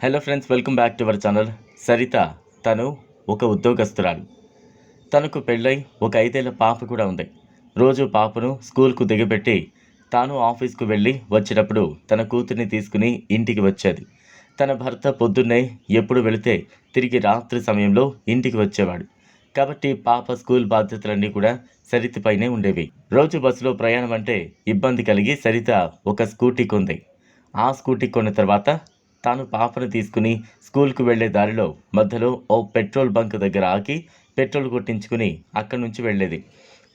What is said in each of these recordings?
Hello friends welcome back to our channel Saritha తను ఒక ఉద్యోగస్తురాలు. తనకు పెళ్ళై ఒక ఐదేళ్ళ పాప కూడా ఉంది. రోజు పాపను స్కూల్కు దిగబెట్టి తాను ఆఫీస్కు వెళ్ళి వచ్చేటప్పుడు తన కూతుర్ని తీసుకుని ఇంటికి వచ్చేది. తన భర్త పొద్దున్నే ఎప్పుడు వెళితే తిరిగి రాత్రి సమయంలో ఇంటికి వచ్చేవాడు. కాబట్టి పాప స్కూల్ బాధ్యతలన్నీ కూడా సరితపైనే ఉండేవి. రోజు బస్సులో ప్రయాణం అంటే ఇబ్బంది కలిగి సరిత ఒక స్కూటీ కొంది ఆ స్కూటీ కొన్న తర్వాత తాను పాపను తీసుకుని స్కూల్కు వెళ్ళే దారిలో మధ్యలో ఓ పెట్రోల్ బంక్ దగ్గర ఆగి పెట్రోల్ కొట్టించుకుని అక్కడి నుంచి వెళ్ళేది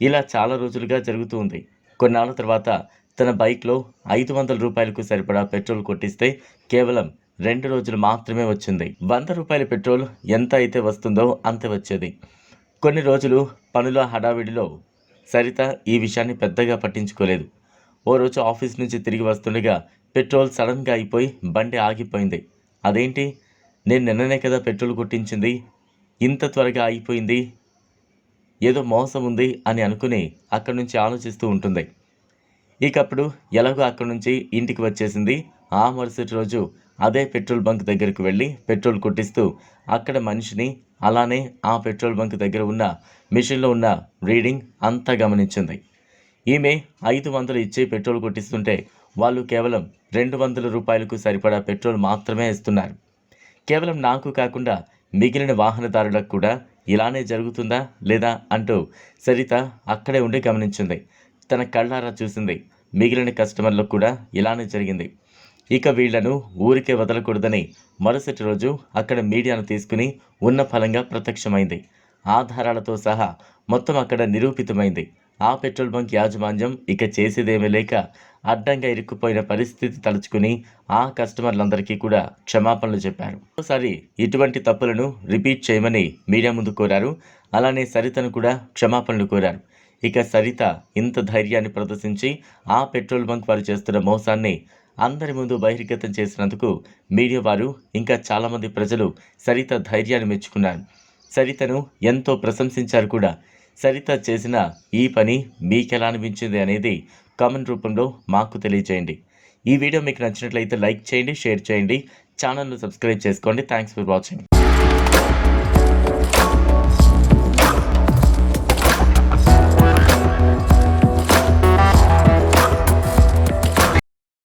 ఇలా చాలా రోజులుగా జరుగుతూ ఉంది. కొన్నాళ్ళ తర్వాత తన బైక్లో ఐదు వందల రూపాయలకు సరిపడా పెట్రోల్ కొట్టిస్తే కేవలం రెండు రోజులు మాత్రమే వచ్చింది. వంద రూపాయల పెట్రోల్ ఎంత అయితే వస్తుందో అంత వచ్చేది. కొన్ని రోజులు పనుల హడావిడిలో సరిత ఈ విషయాన్ని పెద్దగా పట్టించుకోలేదు. ఓ రోజు ఆఫీస్ నుంచి తిరిగి వస్తుండగా పెట్రోల్ సడన్గా అయిపోయి బండి ఆగిపోయింది. అదేంటి? నేను నిన్ననే కదా పెట్రోల్ కొట్టించింది. ఇంత త్వరగా అయిపోయింది. ఏదో మోసం ఉంది అని అనుకుని అక్కడి నుంచి ఆలోచిస్తూ ఉంటుంది. ఇక అప్పుడు ఎలాగో అక్కడి నుంచి ఇంటికి వచ్చేసింది. ఆ మరుసటి రోజు అదే పెట్రోల్ బంక్ దగ్గరికి వెళ్ళి పెట్రోల్ కొట్టిస్తూ అక్కడ మనిషిని అలానే ఆ పెట్రోల్ బంక్ దగ్గర ఉన్న మిషన్లో ఉన్న రీడింగ్ అంతా గమనించింది. ఈమె ఐదు వందలు ఇచ్చి పెట్రోల్ కొట్టిస్తుంటే వాళ్ళు కేవలం రెండు వందల రూపాయలకు సరిపడా పెట్రోల్ మాత్రమే ఇస్తున్నారు. కేవలం నాకు కాకుండా మిగిలిన వాహనదారులకు కూడా ఇలానే జరుగుతుందా లేదా అంటూ సరిత అక్కడే ఉండి గమనించింది. తన కళ్ళారా చూసింది. మిగిలిన కస్టమర్లకు కూడా ఇలానే జరిగింది. ఇక వీళ్ళను ఊరికే వదలకూడదని మరుసటి రోజు అక్కడ మీడియాను తీసుకుని ఉన్న ఫలంగా ప్రత్యక్షమైంది. ఆధారాలతో సహా మొత్తం అక్కడ నిరూపితమైంది. ఆ పెట్రోల్ బంక్ యాజమాన్యం ఇక చేసేదేమీ లేక అడ్డంగా ఇరుక్కుపోయిన పరిస్థితి తలుచుకుని ఆ కస్టమర్లందరికీ కూడా క్షమాపణలు చెప్పారు. ఒకసారి ఇటువంటి తప్పులను రిపీట్ చేయమని మీడియా ముందు కోరారు. అలానే సరితను కూడా క్షమాపణలు కోరారు. ఇక సరిత ఇంత ధైర్యాన్ని ప్రదర్శించి ఆ పెట్రోల్ బంక్ వారు చేస్తున్న మోసాన్ని అందరి ముందు బహిర్గతం చేసినందుకు మీడియా వారు ఇంకా చాలామంది ప్రజలు సరిత ధైర్యాన్ని మెచ్చుకున్నారు. సరితను ఎంతో ప్రశంసించారు కూడా. సరిత చేసిన ఈ పని మీకెలా అనిపించింది అనేది కామెంట్ రూపంలో మాకు తెలియజేయండి ఈ వీడియో మీకు నచ్చినట్లయితే లైక్ చేయండి షేర్ చేయండి ఛానల్ను సబ్స్క్రైబ్ చేసుకోండి. Thanks for watching